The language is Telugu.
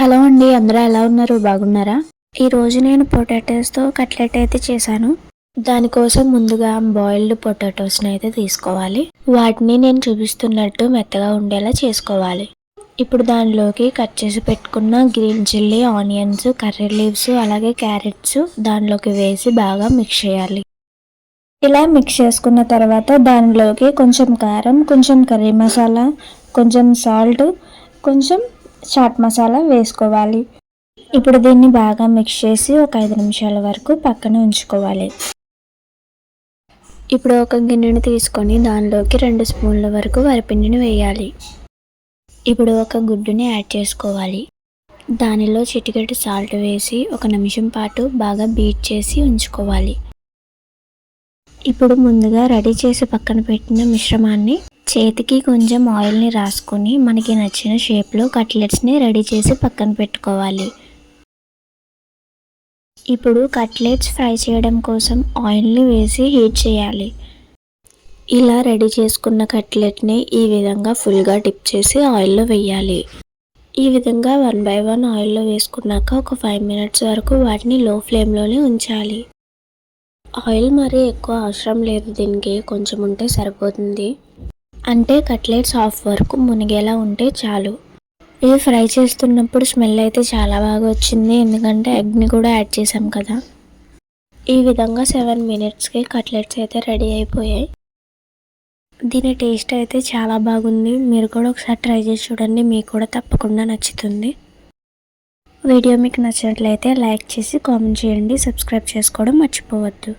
హలో అండి అందరూ ఎలా ఉన్నారు? బాగున్నారా? ఈరోజు నేను పొటాటోస్తో కట్లెట్ అయితే చేశాను. దానికోసం ముందుగా బాయిల్డ్ పొటాటోస్ని అయితే తీసుకోవాలి. వాటిని నేను చూపిస్తున్నట్టు మెత్తగా ఉండేలా చేసుకోవాలి. ఇప్పుడు దానిలోకి కట్ చేసి పెట్టుకున్న green chilli onions curry leaves అలాగే క్యారెట్స్ దానిలోకి వేసి బాగా మిక్స్ చేయాలి. ఇలా మిక్స్ చేసుకున్న తర్వాత దానిలోకి కొంచెం కారం కొంచెం కర్రీ మసాలా కొంచెం సాల్ట్ కొంచెం చాట్ మసాలా వేసుకోవాలి. ఇప్పుడు దీన్ని బాగా మిక్స్ చేసి ఒక ఐదు నిమిషాల వరకు పక్కన ఉంచుకోవాలి. ఇప్పుడు ఒక గిన్నెను తీసుకొని దానిలోకి రెండు స్పూన్ల వరకు వరిపిండిని వేయాలి. ఇప్పుడు ఒక గుడ్డుని యాడ్ చేసుకోవాలి. దానిలో చిటికెడు సాల్ట్ వేసి ఒక నిమిషం పాటు బాగా బీట్ చేసి ఉంచుకోవాలి. ఇప్పుడు ముందుగా రెడీ చేసి పక్కన పెట్టిన మిశ్రమాన్ని చేతికి కొంచెం ఆయిల్ని రాసుకొని మనకి నచ్చిన షేప్లో కట్లెట్స్ని రెడీ చేసి పక్కన పెట్టుకోవాలి. ఇప్పుడు కట్లెట్స్ ఫ్రై చేయడం కోసం ఆయిల్ని వేసి హీట్ చేయాలి. ఇలా రెడీ చేసుకున్న కట్లెట్ని ఈ విధంగా ఫుల్గా డిప్ చేసి ఆయిల్లో వేయాలి. ఈ విధంగా వన్ బై వన్ ఆయిల్లో వేసుకున్నాక ఒక ఫైవ్ మినిట్స్ వరకు వాటిని లో ఫ్లేమ్లోనే ఉంచాలి. ఆయిల్ మరీ ఎక్కువ అవసరం లేదు దీనికి కొంచెం ఉంటే సరిపోతుంది. అంటే కట్లెట్స్ హాఫ్ వరకు మునిగేలా ఉంటే చాలు. ఇవి ఫ్రై చేస్తున్నప్పుడు స్మెల్ అయితే చాలా బాగా వచ్చింది. ఎందుకంటే ఎగ్ని కూడా యాడ్ చేసాం కదా. ఈ విధంగా సెవెన్ మినిట్స్కి కట్లెట్స్ అయితే రెడీ అయిపోయాయి. దీని టేస్ట్ అయితే చాలా బాగుంది. మీరు కూడా ఒకసారి ట్రై చేసి చూడండి. మీకు కూడా తప్పకుండా నచ్చుతుంది. వీడియో మీకు నచ్చినట్లయితే లైక్ చేసి కామెంట్ చేయండి. సబ్స్క్రైబ్ చేసుకోవడం మర్చిపోవద్దు.